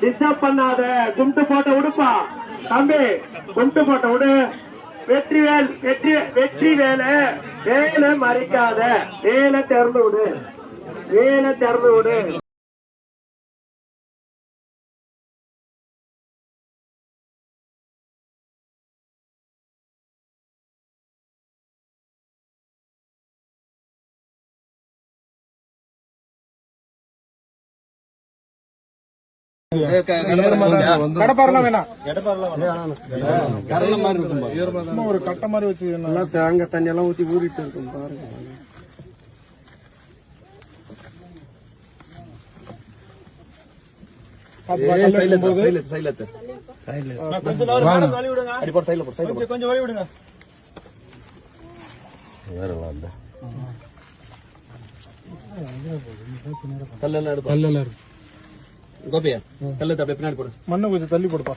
Disturb பண்ணாத குண்டு போட்ட விடுப்பா தம்பி குண்டு போட்ட விடு வெற்றிவேல் வெற்றி வெற்றி வேலை. வேலை மறைக்காத. வேலை திறந்து விடு. வேலை திறந்து விடு. கடப்பாரெல்லாம் வேணாம் சும்மா ஒரு கட்ட மாதிரி வச்சு நல்லா தேங்காய் தண்ணி எல்லாம் ஊத்தி ஊறிட்டு இருக்கும் பாருங்க கொஞ்சம் வழி விடுங்க கோபியா கல்லு அப்படியே பின்னாடி போடு. மண்ணை கொஞ்சம் தள்ளி போடுப்பா.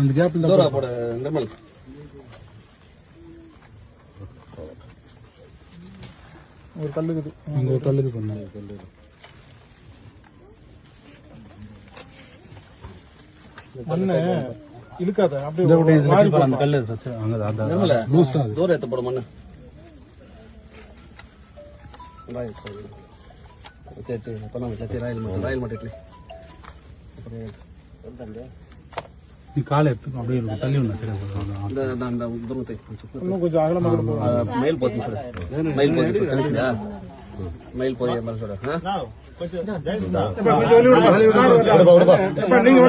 அந்த கேப்ல தூரா போடு நிர்மல். ஒரு கல்லுக்குது அங்க கல்லுக்கு பண்ணாங்க மண்ணு இழுக்காத அப்படியே மாறி போடுப்பா. கல்லு அங்க நிர்மல லூஸ் தான் தூரம் ஏத்த போடு மண்ணு. ராயல் சேர்த்து பண்ணாங்க சேர்த்து ராயல் மட்டும் ராயல் மட்டும் இட்லி நீ காலை எடுத்து அப்படியே இருக்கும். தள்ளி கொஞ்சம் இன்னும் கொஞ்சம் அகலமாக மயில் போத்து சொல்லு மயில் போத்து தெரிஞ்சுதா மயில் போய் மாதிரி சொல்லு நீங்க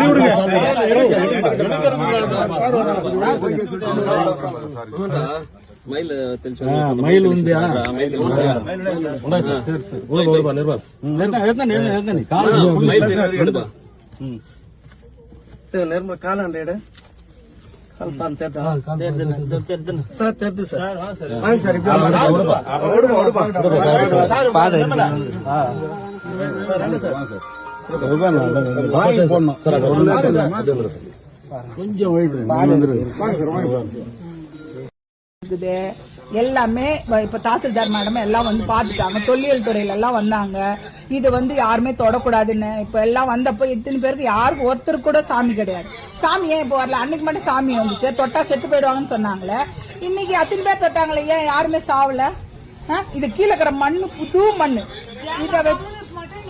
எடுப்பா நிர்மல் காலாண்ட இட கால் பான் தேட்டா சார் தேட்டு சார். வாங்க சார் இப்படி வாங்க. சார். பாடு கொஞ்சம் எல்லாமே இப்ப தாசில்தார் மேடம் எல்லாம் வந்து பாத்துட்டாங்க தொல்லியல் துறையில எல்லாம் வந்தாங்க. இது வந்து யாருமே தொடக்கூடாதுன்னு. இப்ப எல்லாம் வந்தப்போ இத்தனை பேருக்கு யாருக்கு ஒருத்தர் கூட சாமி கிடையாது. சாமி ஏன் இப்போ வரல? அன்னைக்கு மட்டும் சாமி வந்துச்சு. தொட்டா செத்து போயிடுவாங்கன்னு சொன்னாங்களே. இன்னைக்கு அத்தனை பேர் தொட்டாங்களே ஏன் யாருமே சாவல? ஆ? இது கீழே இருக்கிற மண்ணு புது மண்ணு. இத வச்சு